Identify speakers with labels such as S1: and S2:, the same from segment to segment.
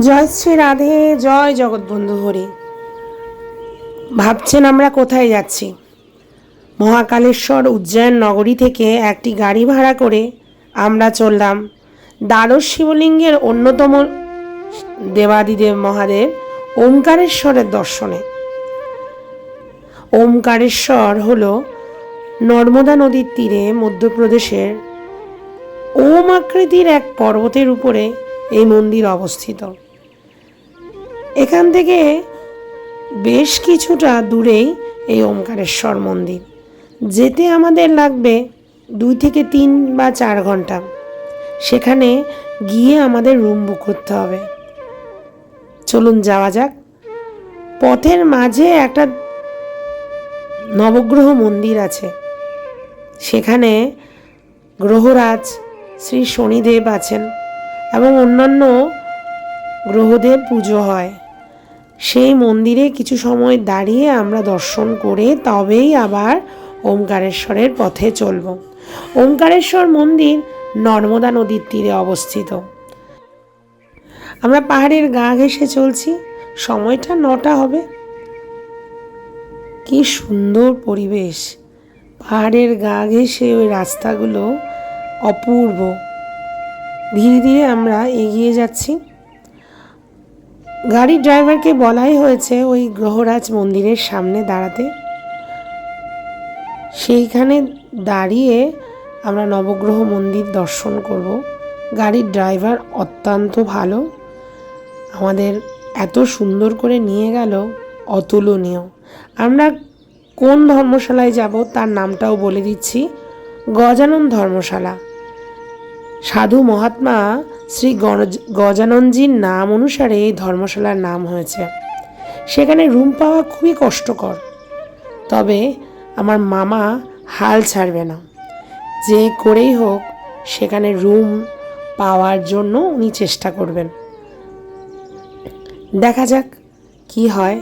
S1: জয় শ্রী রাধে, জয় জগৎবন্ধু হরি। ভাবছেন আমরা কোথায় যাচ্ছি? মহাকালেশ্বর উজ্জয়ন নগরী থেকে একটি গাড়ি ভাড়া করে আমরা চললাম দ্বাদশ শিবলিঙ্গের অন্যতম দেবাদিদেব মহাদেব ওমকারেশ্বরের দর্শনে। ওমকারেশ্বর হল নর্মদা নদীর তীরে মধ্যপ্রদেশের ওম আকৃতির এক পর্বতের উপরে এই মন্দির অবস্থিত। এখান থেকে বেশ কিছুটা দূরেই এই ওমকারেশ্বর মন্দির। যেতে আমাদের লাগবে দুই থেকে তিন বা চার ঘণ্টা। সেখানে গিয়ে আমাদের রুম বুক করতে হবে। চলুন যাওয়া যাক। পথের মাঝে একটা নবগ্রহ মন্দির আছে। সেখানে গ্রহরাজ শ্রী শনিদেব আছেন এবং অন্যান্য গ্রহদের পুজো হয়। সেই মন্দিরে কিছু সময় দাঁড়িয়ে আমরা দর্শন করে তবেই আবার ওমকারেশ্বরের পথে চলব। ওমকারেশ্বর মন্দির নর্মদা নদীর তীরে অবস্থিত। আমরা পাহাড়ের গা ঘেঁষে চলছি। সময়টা নটা হবে। কি সুন্দর পরিবেশ। পাহাড়ের গা ঘেঁষে ওই রাস্তাগুলো অপূর্ব। ধীরে ধীরে আমরা এগিয়ে যাচ্ছি। গাড়ির ড্রাইভারকে বলাই হয়েছে ওই গ্রহরাজ মন্দিরের সামনে দাঁড়াতে। সেইখানে দাঁড়িয়ে আমরা নবগ্রহ মন্দির দর্শন করব। গাড়ির ড্রাইভার অত্যন্ত ভালো। আমাদের এত সুন্দর করে নিয়ে গেল, অতুলনীয়। আমরা কোন ধর্মশালায় যাব তার নামটাও বলে দিচ্ছি, গজানন ধর্মশালা। সাধু মহাত্মা শ্রী গজাননজির নাম অনুসারে এই ধর্মশালার নাম হয়েছে। সেখানে রুম পাওয়া খুবই কষ্টকর। তবে আমার মামা হাল ছাড়বে না। যে করেই হোক, সেখানে রুম পাওয়ার জন্য উনি চেষ্টা করবেন। দেখা যাক কি হয়।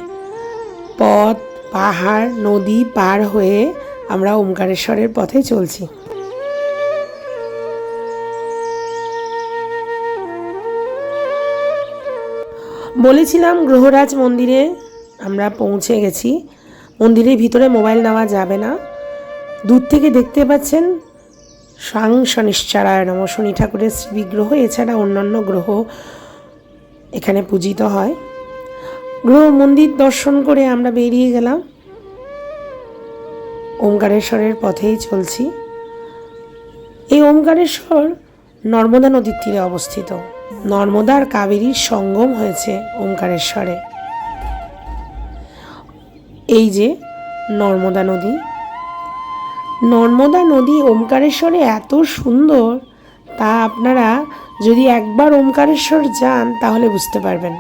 S1: পথ, পাহাড়, নদী পার হয়ে আমরা ওমকারেশ্বরের পথে চলছি। বলেছিলাম গ্রহরাজ মন্দিরে আমরা পৌঁছে গেছি। মন্দিরের ভিতরে মোবাইল নেওয়া যাবে না। দূর থেকে দেখতে পাচ্ছেন সাং শনিশ্চারায় নম শনি ঠাকুরের বিগ্রহ এছাড়া অন্যান্য গ্রহ এখানে পূজিত হয়। গ্রহ মন্দির দর্শন করে আমরা বেরিয়ে গেলাম। ওমকারেশ্বরের পথেই চলছি। এই ওমকারেশ্বর নর্মদা নদীর তীরে অবস্থিত। নর্মদা আর কাবেরীর সঙ্গম হয়েছে ওমকারেশ্বরে এই যে নর্মদা নদী। নর্মদা নদী ওমকারেশ্বরে এত সুন্দর, তা আপনারা যদি একবার ওমকারেশ্বর যান তাহলে বুঝতে পারবেন।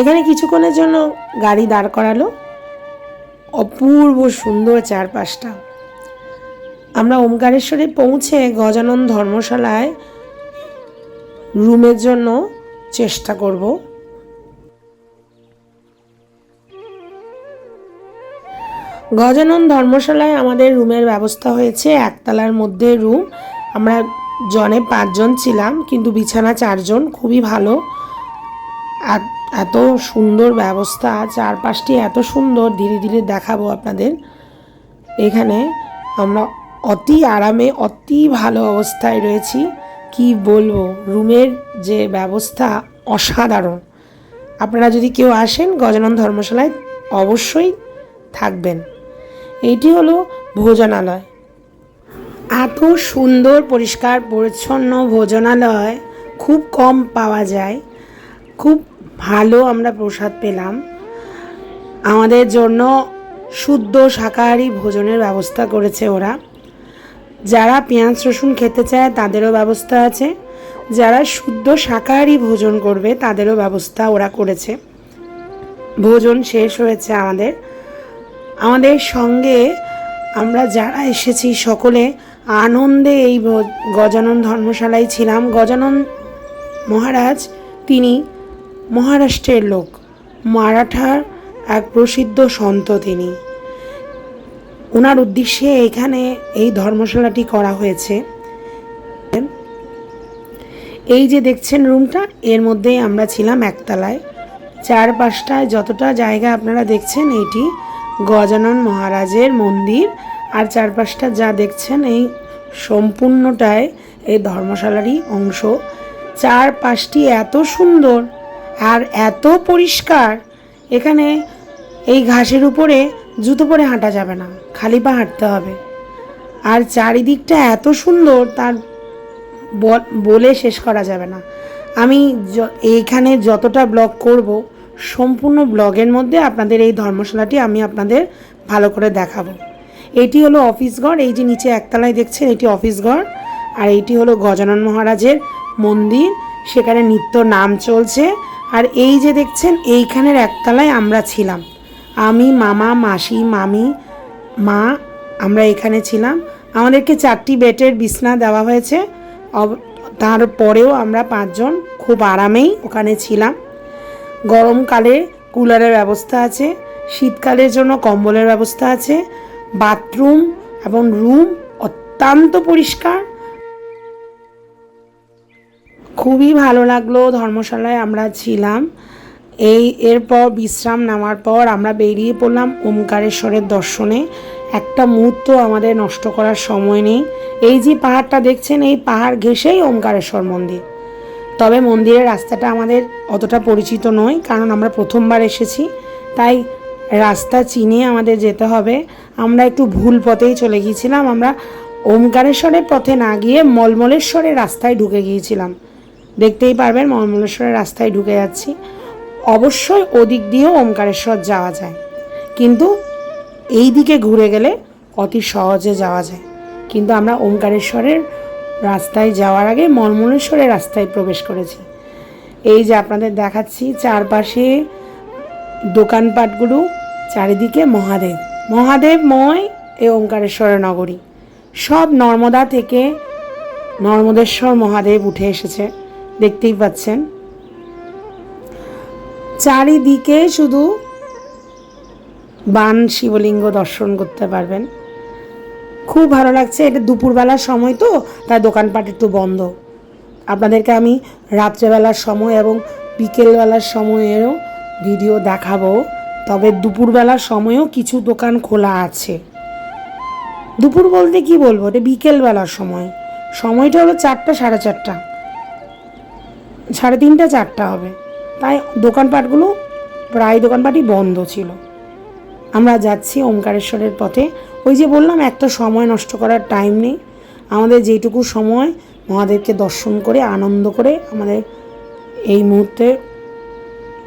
S1: এখানে কিছুক্ষণের জন্য গাড়ি দাঁড় করালো। অপূর্ব সুন্দর চারপাশটা। আমরা ওমকারেশ্বরে পৌঁছে গজানন ধর্মশালায় রুমের জন্য চেষ্টা করব। গজানন ধর্মশালায় আমাদের রুমের ব্যবস্থা হয়েছে, একতলার মধ্যে রুম। আমরা জনে পাঁচজন ছিলাম, কিন্তু বিছানা চারজন, খুবই ভালো। আর এত সুন্দর ব্যবস্থা, চারপাশটি এত সুন্দর, ধীরে ধীরে দেখাবো আপনাদের। এখানে আমরা অতি আরামে, অতি ভালো অবস্থায় রয়েছি। কি বলব, রুমের যে ব্যবস্থা অসাধারণ। আপনারা যদি কেউ আসেন গজানন ধর্মশালায়, অবশ্যই থাকবেন। এটি হলো ভোজনালয়। এত সুন্দর, পরিষ্কার, পরিচ্ছন্ন ভোজনালয়, খুব কম পাওয়া যায়। খুব ভালো আমরা প্রসাদ পেলাম। আমাদের জন্য শুদ্ধ শাকাহারি ভোজনের ব্যবস্থা করেছে ওরা। যারা পেঁয়াজ, রসুন খেতে চায় তাদেরও ব্যবস্থা আছে। যারা শুদ্ধ শাকাহারি ভোজন করবে তাদেরও ব্যবস্থা ওরা করেছে। ভোজন শেষ হয়েছে আমাদের। আমাদের সঙ্গে আমরা যারা এসেছি সকলে আনন্দে এই গজানন ধর্মশালায় ছিলাম। গজানন মহারাজ, তিনি মহারাষ্ট্রের লোক। মারাঠার এক প্রসিদ্ধ সন্ত তিনি। ওনার উদ্দেশ্যে এখানে এই ধর্মশালাটি করা হয়েছে। এই যে দেখছেন রুমটা, এর মধ্যেই আমরা ছিলাম একতলায়। চারপাশটায় যতটা জায়গা আপনারা দেখছেন, এটি গজানন মহারাজের মন্দির। আর চারপাশটা যা দেখছেন, এই সম্পূর্ণটায় এই ধর্মশালারই অংশ। চারপাশটি এত সুন্দর! আর এত পরিষ্কার, এখানে এই ঘাসের উপরে জুতো পরে হাঁটা যাবে না, খালি পা হাঁটতে হবে। আর চারিদিকটা এত সুন্দর, তার বল- শেষ করা যাবে না। আমি এইখানে যতটা ব্লগ করব, সম্পূর্ণ ব্লগের মধ্যে আপনাদের এই ধর্মশালাটি আমি আপনাদের ভালো করে দেখাবো। এটি হলো অফিস ঘর, এই যে নিচে একতলায় দেখছেন, এটি অফিস ঘর। আর এটি হলো গজানন মহারাজের মন্দির, সেখানে নিত্য নাম চলছে। আর এই যে দেখছেন, এইখানের একতলায় আমরা ছিলাম। আমি, মামা, মাসি, মামি, মা, আমরা এখানে ছিলাম। আমাদেরকে চারটি বেটের বিছনা দেওয়া হয়েছে। তারপরেও আমরা পাঁচজন খুব আরামেই ওখানে ছিলাম। গরমকালে কুলারের ব্যবস্থা আছে, শীতকালের জন্য কম্বলের ব্যবস্থা আছে, বাথরুম এবং রুম অত্যন্ত পরিষ্কার। খুবই ভালো লাগল, ধর্মশালায় আমরা ছিলাম। এই, এরপর বিশ্রাম নেওয়ার পর আমরা বেরিয়ে পড়লাম ওমকারেশ্বরের দর্শনে। একটা মুহূর্ত আমাদের নষ্ট করার সময় নেই। এই যে পাহাড়টা দেখছেন, এই পাহাড় ঘেঁষেই ওমকারেশ্বর মন্দির। তবে মন্দিরের রাস্তাটা আমাদের অতটা পরিচিত নয়, কারণ আমরা প্রথমবার এসেছি। তাই রাস্তা চিনে আমাদের যেতে হবে। আমরা একটু ভুল পথেই চলে গিয়েছিলাম। আমরা ওমকারেশ্বরের পথে না গিয়ে মলমলেশ্বরের রাস্তায় ঢুকে গিয়েছিলাম। দেখতেই পারবেন মলমলেশ্বরের রাস্তায় ঢুকে যাচ্ছি। অবশ্যই ওদিক দিয়েও ওমকারেশ্বর যাওয়া যায়। কিন্তু এই দিকে ঘুরে গেলে অতি সহজে যাওয়া যায়। কিন্তু আমরা ওমকারেশ্বরের রাস্তায় যাওয়ার আগে মর্মলেশ্বরের রাস্তায় প্রবেশ করেছি। এই যে আপনাদের দেখাচ্ছি, চারপাশে দোকানপাটগুলো, চারিদিকে মহাদেব। মহাদেবময় এ ওমকারেশ্বরের নগরী। সব নর্মদা থেকে নর্মদেশ্বর মহাদেব উঠে এসেছে। দেখতেই পাচ্ছেন। চারিদিকে শুধু বান, শিবলিঙ্গ দর্শন করতে পারবেন। খুব ভালো লাগছে। এটা দুপুরবেলার সময় তো, তাই দোকানপাট একটু বন্ধ। আপনাদেরকে আমি রাত্রেবেলার সময় এবং বিকেলবেলার সময়েরও ভিডিও দেখাবো। তবে দুপুরবেলার সময়ও কিছু দোকান খোলা আছে। দুপুর বলতে কি বলব? এটা বিকেলবেলার সময়। সময়টা হলো চারটা, সাড়ে চারটা। সাড়ে তিনটা চারটা হবে। তাই দোকানপাটগুলো, প্রায় দোকানপাটই বন্ধ ছিল। আমরা যাচ্ছি ওমকারেশ্বরের পথে। ওই যে বললাম, একটা সময় নষ্ট করার টাইম নেই। আমাদের যেটুকু সময়, মহাদেবকে দর্শন করে, আনন্দ করে আমাদের এই মুহূর্তে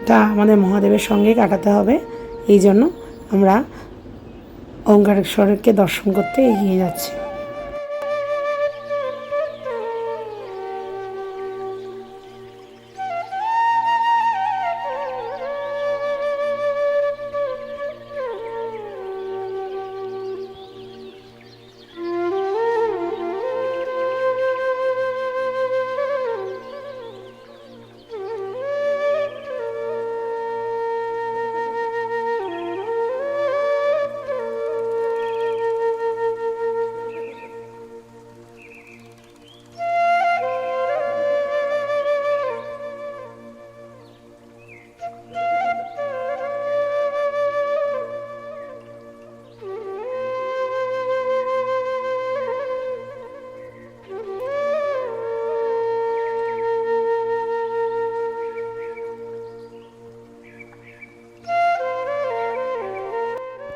S1: তা আমাদের মহাদেবের সঙ্গে কাটাতে হবে। এই জন্য আমরা ওঙ্কারেশ্বরকে দর্শন করতে এগিয়ে যাচ্ছি।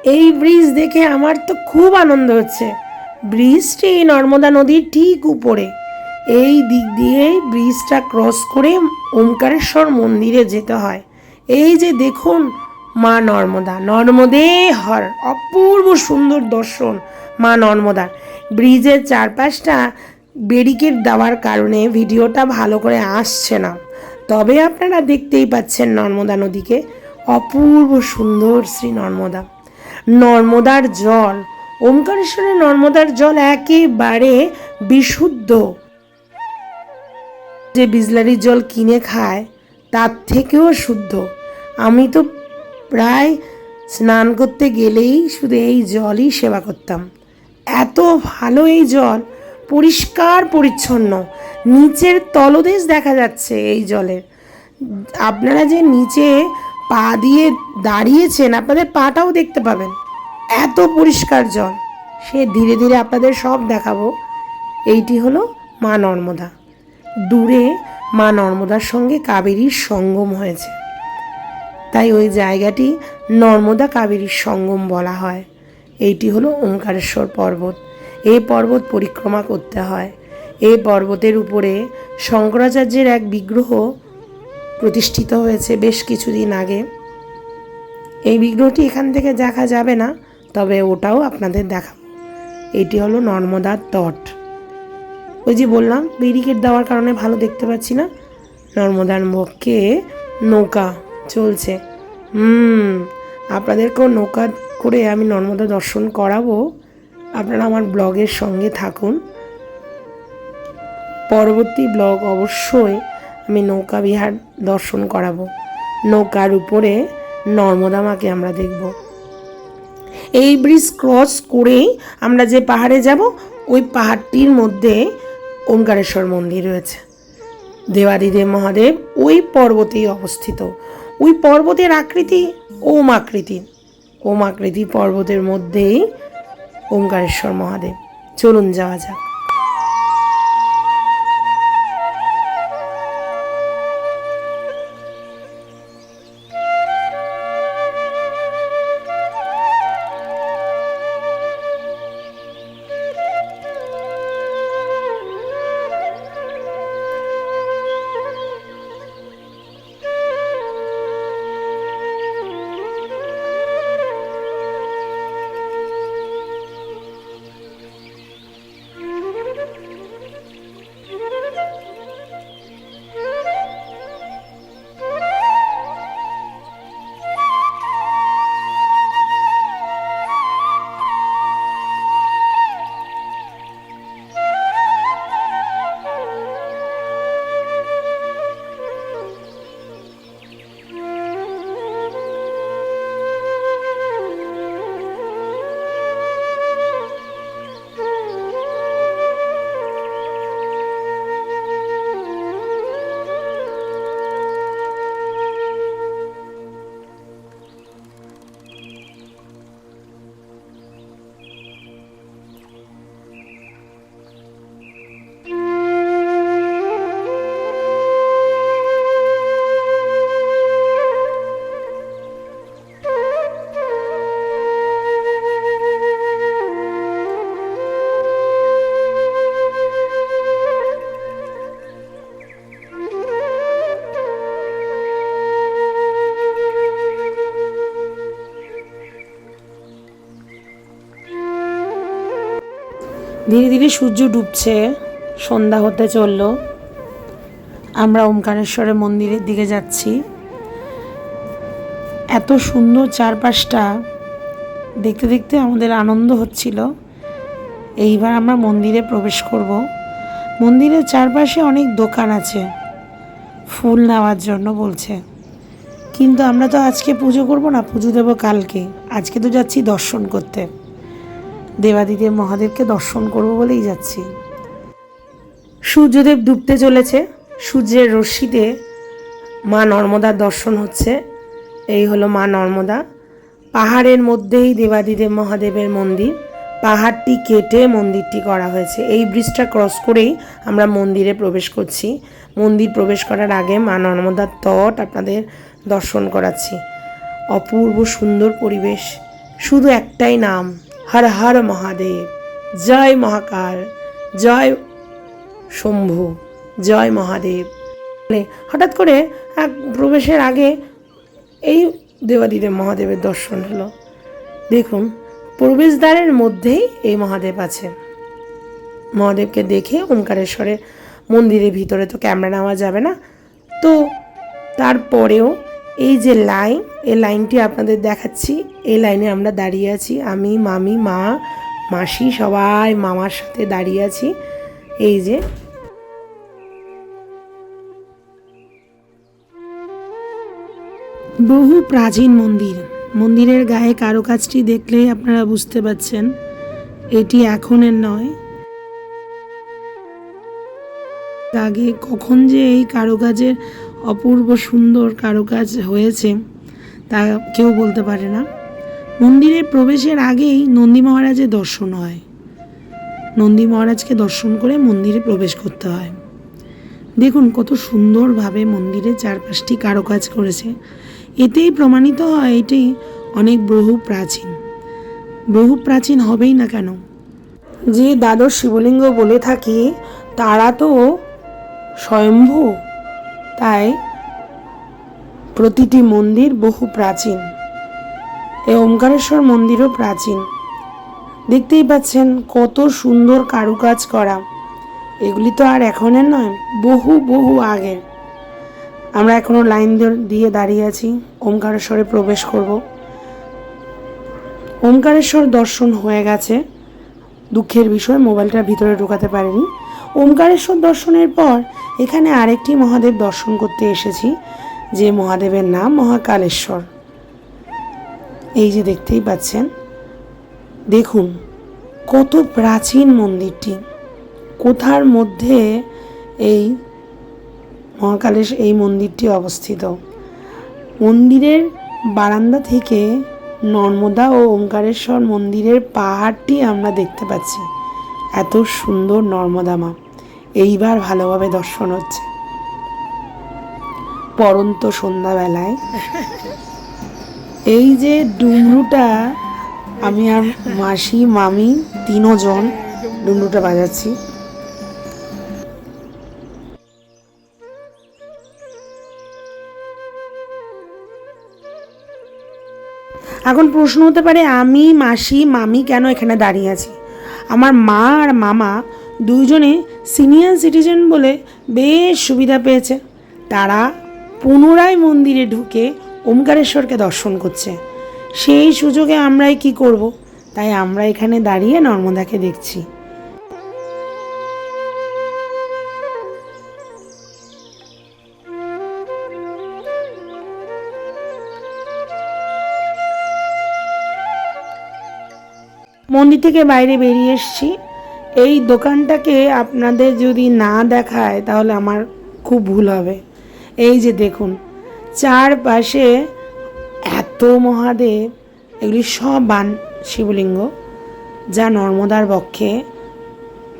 S1: এই ব্রিজ দেখে আমার তো খুব আনন্দ হচ্ছে। ব্রিজটি নর্মদা নদীর ঠিক উপরে। এই দিক দিয়েই ব্রিজটা ক্রস করে ওমকারেশ্বর মন্দিরে যেতে হয়। এই যে দেখুন, মা নর্মদা, নর্মদে হর, অপূর্ব সুন্দর দর্শন মা নর্মদার। ব্রিজের চারপাশটা ব্যারিকেড দেওয়ার কারণে ভিডিওটা ভালো করে আসছে না। তবে আপনারা দেখতেই পাচ্ছেন নর্মদা নদীকে। অপূর্ব সুন্দর শ্রী নর্মদা। নর্মদার জল। ওমকারেশ্বরের নর্মদার জল একেবারে বিশুদ্ধ। যে বিজলারির জল কিনে খায়, তার থেকেও শুদ্ধ। আমি তো প্রায় স্নান করতে গেলেই শুধু এই জলই সেবা করতাম। এত ভালো এই জল, পরিষ্কার পরিচ্ছন্ন। নিচের তলদেশ দেখা যাচ্ছে এই জলের। আপনারা যে নিচে পা দিয়ে দাঁড়িয়েছেন, আপনাদের পাটাও দেখতে পাবেন। এত পরিষ্কার জল। সে ধীরে ধীরে আপনাদের সব দেখাবো। এইটি হলো মা নর্মদা। দূরে মা নর্মদার সঙ্গে কাবেরীর সঙ্গম হয়েছে। তাই ওই জায়গাটি নর্মদা কাবেরীর সঙ্গম বলা হয়। এইটি হলো ওঙ্কারেশ্বর পর্বত। এই পর্বত পরিক্রমা করতে হয়। এই পর্বতের উপরে শঙ্করাচার্যের এক বিগ্রহ প্রতিষ্ঠিত হয়েছে বেশ কিছুদিন আগে। এই বিগ্রহটি এখান থেকে দেখা যাবে না, তবে ওটাও আপনাদের দেখাবো। এটি হলো নর্মদার তট। ওই যে বললাম, ব্যারিকেড দেওয়ার কারণে ভালো দেখতে পাচ্ছি না। নর্মদার মুখে নৌকা চলছে। হুম, আপনাদেরকেও নৌকা করে আমি নর্মদা দর্শন করাবো। আপনারা আমার ব্লগের সঙ্গে থাকুন। পরবর্তী ব্লগ অবশ্যই আমি নৌকা বিহার দর্শন করাবো। নৌকার উপরে নর্মদা মাকে আমরা দেখব। এই ব্রিজ ক্রস করেই আমরা যে পাহাড়ে যাব, ওই পাহাড়টির মধ্যে ওঙ্কারেশ্বর মন্দির রয়েছে। দেবাদিদেব মহাদেব ওই পর্বতেই অবস্থিত। ওই পর্বতের আকৃতি ওম আকৃতি। ওম আকৃতি পর্বতের মধ্যেই ওঙ্কারেশ্বর মহাদেব। চলুন যাওয়া যাক। ধীরে ধীরে সূর্য ডুবছে, সন্ধ্যা হতে চলল। আমরা ওমকারেশ্বরের মন্দিরের দিকে যাচ্ছি। এত সুন্দর চারপাশটা দেখতে দেখতে আমাদের আনন্দ হচ্ছিল। এইবার আমরা মন্দিরে প্রবেশ করব। মন্দিরের চারপাশে অনেক দোকান আছে, ফুল নেওয়ার জন্য বলছে। কিন্তু আমরা তো আজকে পুজো করব না, পুজো দেবো কালকে। আজকে তো যাচ্ছি দর্শন করতে। দেবাদিদেব মহাদেবকে দর্শন করব বলেই যাচ্ছি। সূর্যদেব ডুবতে চলেছে। সূর্যের রশ্মিতে মা নর্মদার দর্শন হচ্ছে। এই হলো মা নর্মদা। পাহাড়ের মধ্যেই দেবাদিদেব মহাদেবের মন্দির। পাহাড়টি কেটে মন্দিরটি করা হয়েছে। এই ব্রিজটা ক্রস করেই আমরা মন্দিরে প্রবেশ করছি। মন্দির প্রবেশ করার আগে মা নর্মদার তট আপনাদের দর্শন করাচ্ছি। অপূর্ব সুন্দর পরিবেশ। শুধু একটাই নাম হর হর মহাদেব, জয় মহাকাল, জয় শম্ভু, জয় মহাদেব। মানে হঠাৎ করে এক প্রবেশের আগে এই দেবাদিদেব মহাদেবের দর্শন হলো। দেখুন, প্রবেশদ্বারের মধ্যেই এই মহাদেব আছে। মহাদেবকে দেখে ওমকারেশ্বরের মন্দিরের ভিতরে তো ক্যামেরা নেওয়া যাবে না। তো তারপরেও এই যে লাইন, এই লাইনটি আপনাদের দেখাচ্ছি। এই লাইনে আমরা দাঁড়িয়ে আছি। আমি, মামি, মা, মাসি সবাই মামার সাথে দাঁড়িয়ে আছি। এই যে। বহু প্রাচীন মন্দির। মন্দিরের গায়ে কারুকাজটি দেখলেই আপনারা বুঝতে পারছেন, এটি এখনের নয়। আগে কখন যে এই কারুকাজের অপূর্ব সুন্দর কারুকাজ হয়েছে তা কেউ বলতে পারে না। মন্দিরে প্রবেশের আগেই নন্দী মহারাজের দর্শন হয়। নন্দী মহারাজকে দর্শন করে মন্দিরে প্রবেশ করতে হয়। দেখুন কত সুন্দরভাবে মন্দিরের চারপাশটি কারুকাজ করেছে। এতেই প্রমাণিত হয় এটি অনেক বহু প্রাচীন। বহু প্রাচীন হবেই না কেন? যে দ্বাদশ শিবলিঙ্গ বলে থাকি, তারা তো স্বয়ম্ভু। তাই প্রতিটি মন্দির বহু প্রাচীন। এই ওমকারেশ্বর মন্দিরও প্রাচীন। দেখতেই পাচ্ছেন কত সুন্দর কারুকাজ করা। এগুলি তো আর এখনের নয়, বহু বহু আগের। আমরা এখনও লাইন দিয়ে- দাঁড়িয়ে আছি, ওমকারেশ্বরে প্রবেশ করব। ওমকারেশ্বর দর্শন হয়ে গেছে। দুঃখের বিষয় মোবাইলটার ভিতরে ঢোকাতে পারিনি। ওমকারেশ্বর দর্শনের পর এখানে আরেকটি মহাদেব দর্শন করতে এসেছি, যে মহাদেবের নাম মহাকালেশ্বর। এই যে দেখতেই পাচ্ছেন, দেখুন, কত প্রাচীন মন্দিরটি। কোথার মধ্যে এই মহাকালেশ, এই মন্দিরটি অবস্থিত? মন্দিরের বারান্দা থেকে নর্মদা ও ওঙ্কারেশ্বর মন্দিরের পাহাড়টি আমরা দেখতে পাচ্ছি। এত সুন্দর নর্মদা মা এইবার ভালোভাবে দর্শন হচ্ছে। পরন্ত সন্ধ্যাবেলায়। এই যে ডুমরুটা, আমি আর মাসি, মামি তিনজন ডুমরুটা বাজাচ্ছি। এখন প্রশ্ন হতে পারে, আমি, মাসি, মামি কেন এখানে দাঁড়িয়ে আছি? আমার মা আর মামা দুইজনে সিনিয়র সিটিজেন বলে বেশ সুবিধা পেয়েছে। তারা পুনরায় মন্দিরে ঢুকে ওমকারেশ্বরকে দর্শন করছে। সেই সুযোগে আমরাই কি করব? তাই আমরা এখানে দাঁড়িয়ে নর্মদাকে দেখছি। মন্দির থেকে বাইরে বেরিয়ে এসছি। এই দোকানটাকে আপনাদের যদি না দেখায়, তাহলে আমার খুব ভুল হবে। এই যে দেখুন, চারপাশে এত মহাদেব, এগুলি সব বান শিবলিঙ্গ, যা নর্মদার বক্ষে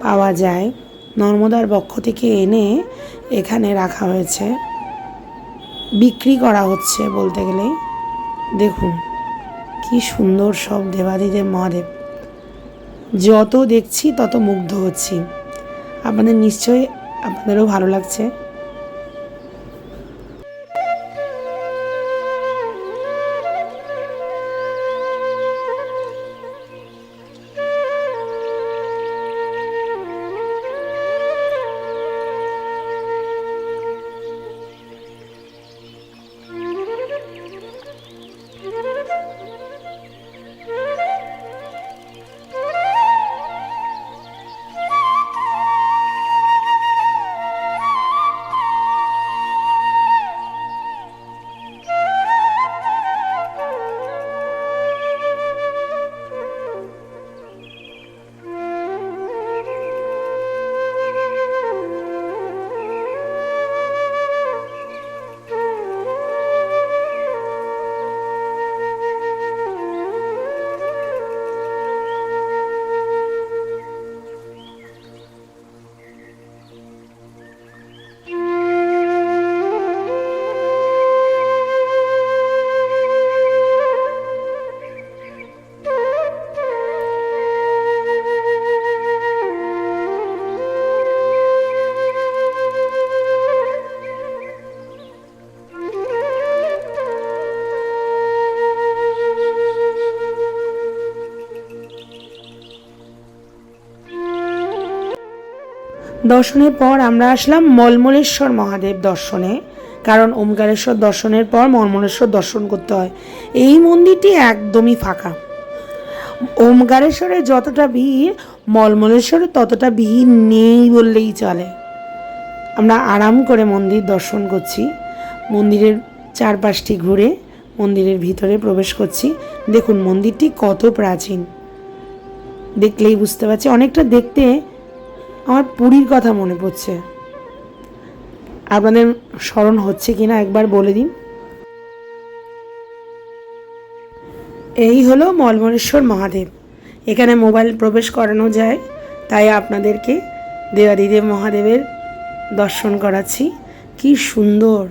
S1: পাওয়া যায়। নর্মদার বক্ষ থেকে এনে এখানে রাখা হয়েছে। বিক্রি করা হচ্ছে বলতে গেলে। দেখুন, কি সুন্দর সব দেবাদিদেব মহাদেব। যত দেখছি তত মুগ্ধ হচ্ছি। আপনাদের নিশ্চয়ই আপনাদেরও ভালো লাগছে। দর্শনের পর আমরা আসলাম মলমলেশ্বর মহাদেব দর্শনে, কারণ ওমকারেশ্বর দর্শনের পর মলমলেশ্বর দর্শন করতে হয়। এই মন্দিরটি একদমই ফাঁকা। ওমকারেশ্বরে যতটা ভিড়, মলমলেশ্বরে ততটা ভিড় নেই বললেই চলে। আমরা আরাম করে মন্দির দর্শন করছি। মন্দিরের চারপাশটি ঘুরে মন্দিরের ভিতরে প্রবেশ করছি। দেখুন, মন্দিরটি কত প্রাচীন। দেখলেই বুঝতে পারছি। অনেকটা দেখতে আমার পুরীর কথা মনে পড়ছে। আপনাদের স্মরণ হচ্ছে কি না একবার বলে দিন। এই হলো মলমরেশ্বর মহাদেব। এখানে মোবাইল প্রবেশ করানো যায়, তাই আপনাদেরকে দেবাদিদেব মহাদেবের দর্শন করাচ্ছি। কি সুন্দর।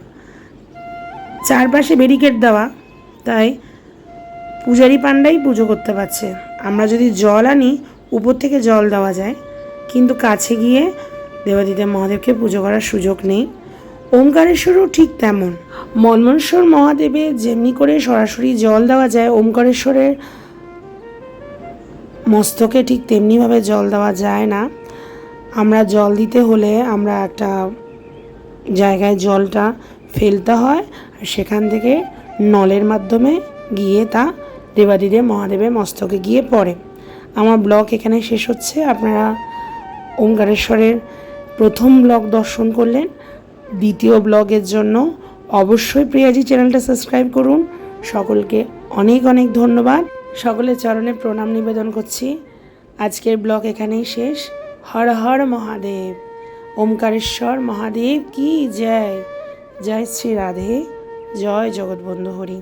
S1: চারপাশে ব্যারিকেড দেওয়া, তাই পূজারি পাণ্ডাই পুজো করতে পারছে। আমরা যদি জল আনি, উপর থেকে জল দেওয়া যায় কিন্তু কাছে গিয়ে দেবাদিদেব মহাদেবকে পুজো করার সুযোগ নেই। ওমকারেশ্বরও ঠিক তেমন। মন্মনেশ্বর মহাদেবে যেমনি করে সরাসরি জল দেওয়া যায়, ওমকারেশ্বরের মস্তকে ঠিক তেমনিভাবে জল দেওয়া যায় না। আমরা জল দিতে হলে আমরা একটা জায়গায় জলটা ফেলতে হয় আর সেখান থেকে নলের মাধ্যমে গিয়ে তা দেবাদিদেব মহাদেবের মস্তকে গিয়ে পড়ে। আমার ব্লগ এখানে শেষ হচ্ছে। আপনারা ওঙ্কারেশ্বরের প্রথম ব্লগ দর্শন করলেন। দ্বিতীয় ব্লগের জন্য অবশ্যই প্রিয়াজি চ্যানেলটা সাবস্ক্রাইব করুন। সকলকে অনেক অনেক ধন্যবাদ। সকলের চরণে প্রণাম নিবেদন করছি। আজকের ব্লগ এখানেই শেষ। হর হর মহাদেব। ওমকারেশ্বর মহাদেব কি জয়। জয় শ্রী রাধে। জয় জগৎবন্ধু হরি।